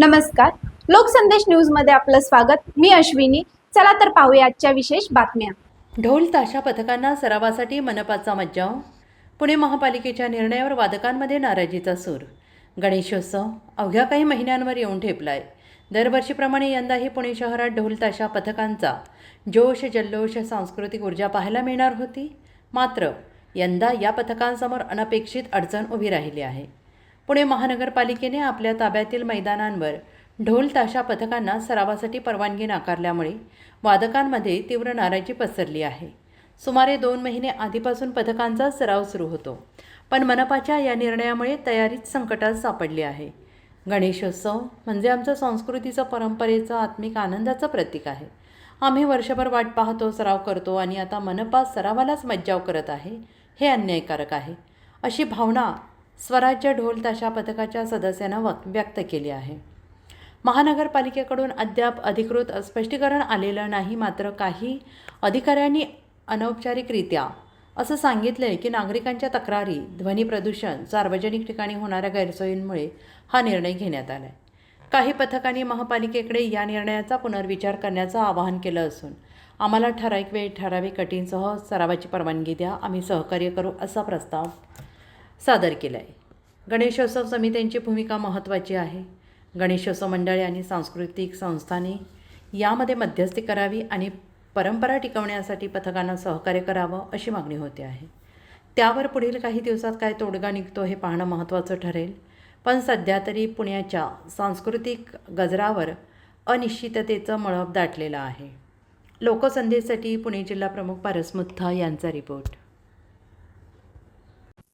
नमस्कार. लोकसंदेश न्यूजमध्ये आपलं स्वागत. मी अश्विनी. चला तर पाहूया आजच्या विशेष बातम्या. ढोल ताशा पथकांना सरावासाठी मनपाचा मज्जाव. पुणे महापालिकेच्या निर्णयावर वादकांमध्ये नाराजीचा सूर. गणेशोत्सव अवघ्या काही महिन्यांवर येऊन ठेपलाय. दरवर्षीप्रमाणे यंदाही पुणे शहरात ढोल ताशा पथकांचा जोश जल्लोष सांस्कृतिक ऊर्जा पाहायला मिळणार होती. मात्र यंदा या पथकांसमोर अनपेक्षित अडचण उभी राहिली आहे. पुणे महानगरपालिकेने आपल्या ताब्यातील मैदानांवर ढोल ताशा पथकांना सरावासाठी परवानगी नाकारल्यामुळे वादकांमध्ये तीव्र नाराजी पसरली आहे. सुमारे दोन महिने आधीपासून पथकांचा सराव सुरू होतो पण मनपाच्या या निर्णयामुळे तयारीच संकटात सापडली आहे. गणेशोत्सव म्हणजे आमच्या संस्कृतीचं परंपरेचं आत्मिक आनंदाचं प्रतीक आहे. आम्ही वर्षभर वाट पाहतो सराव करतो आणि आता मनपा सरावालाच मज्जाव करत आहे हे अन्यायकारक आहे. अशी भावना स्वराज्य ढोल ताशा पथकाच्या सदस्यांना वक व्यक्त केली आहे. महानगरपालिकेकडून अद्याप अधिकृत स्पष्टीकरण आलेलं नाही मात्र काही अधिकाऱ्यांनी अनौपचारिकरित्या असं सांगितलं आहे की नागरिकांच्या तक्रारी ध्वनी प्रदूषण सार्वजनिक ठिकाणी होणाऱ्या गैरसोयींमुळे हा निर्णय घेण्यात आला आहे काही पथकांनी महापालिकेकडे या निर्णयाचा पुनर्विचार करण्याचं आवाहन केलं असून आम्हाला ठराविक वेळ ठराविक अटींसह सरावाची परवानगी द्या आम्ही सहकार्य करू असा प्रस्ताव सादर केलं आहे गणेशोत्सव समित्यांची भूमिका महत्त्वाची आहे. गणेशोत्सव मंडळे आणि सांस्कृतिक संस्थांनी यामध्ये मध्यस्थी करावी आणि परंपरा टिकवण्यासाठी पथकांना सहकार्य करावं अशी मागणी होते आहे. त्यावर पुढील काही दिवसात काय तोडगा निघतो हे पाहणं महत्त्वाचं ठरेल. पण सध्या तरी पुण्याच्या सांस्कृतिक गजरावर अनिश्चिततेचं मळब दाटलेलं आहे. लोकसंधेसाठी पुणे जिल्हा प्रमुख पारस मुथा यांचा रिपोर्ट.